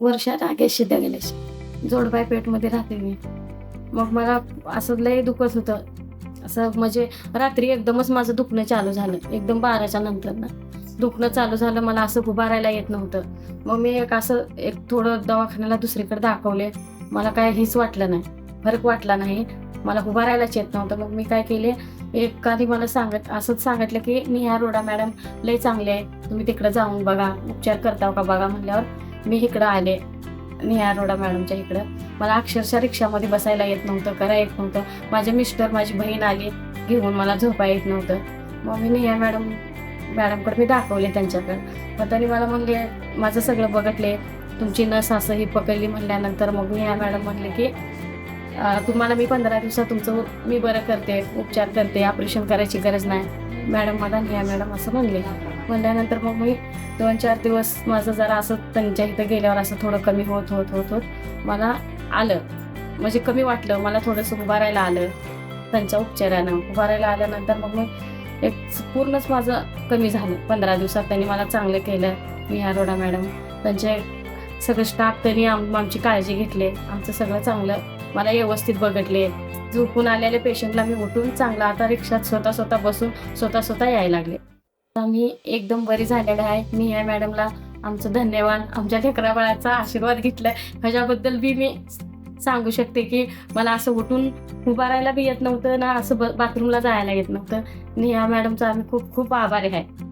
वर्षा आगे शिद्या गेल्याशी. जोडबाई पेठमध्ये राहते मी. मग मला असं लय दुखत होतं. असं म्हणजे रात्री एकदमच माझं दुखणं चालू झालं. एकदम बाराच्या नंतर ना. दुखणं चालू झालं मला असं उभारायला येत नव्हतं. मग मी एक असं एक थोडं दवाखान्याला दुसरीकडे दाखवले. मला काय हेच वाटलं नाही. फरक वाटला नाही. मला उभारायलाच येत नव्हतं. मग मी काय केले? एकाने मला सांगत असंच सांगितलं की मी ह्या रोडा मॅडम लय चांगले आहे तुम्ही तिकडं जाऊन बघा. उपचार करताव का बघा? म्हणल्यावर मी इकडं आले. निहार रोडा मॅडमच्या इकडं. मला अक्षरशः रिक्षामध्ये बसायला येत नव्हतं करा येत नव्हतं. माझे मिस्टर माझी बहीण आली घेऊन मला झोपा येत नव्हतं. मग मी निहार मॅडम मॅडमकडे मी दाखवले त्यांच्याकडे. मग त्यांनी मला म्हणले माझं सगळं बघटले. तुमची नस असं ही पकडली म्हणल्यानंतर मग निहार मॅडम म्हणले की तुम्हाला मी पंधरा दिवसात तुमचं मी बरं करते उपचार करते ऑपरेशन करायची गरज नाही. मॅडम मला नेहा मॅडम असं म्हणले. म्हणल्यानंतर मग मी दोन चार दिवस माझं जरा असं त्यांच्या इथं गेल्यावर असं थोडं कमी होत होत होत होत मला आलं. म्हणजे कमी वाटलं मला थोडंसं उभारायला आलं त्यांच्या उपचारानं. उभारायला आल्यानंतर मग मी एक पूर्णच माझं कमी झालं. पंधरा दिवसात त्यांनी मला चांगलं केलं. मी अरोडा मॅडम त्यांचे सगळं स्टाफ त्यांनी आम आमची काळजी घेतली. आमचं सगळं चांगलं. मला व्यवस्थित बघितले. झोपून आलेल्या पेशंटला मी उठून चांगला आता रिक्षात स्वतः स्वतः बसून स्वतः स्वतः यायला लागले. मी एकदम बरी झालेलं आहे. मी या मॅडमला आमचं धन्यवाद आमच्या लेकरा बाळाचा आशीर्वाद घेतलाय. ह्याच्याबद्दल बी मी सांगू शकते की मला असं उठून उभारायला बी येत नव्हतं ना असं बाथरूमला जायला येत नव्हतं. नेहा मॅडमचा आम्ही खूप खूप आभारी आहे.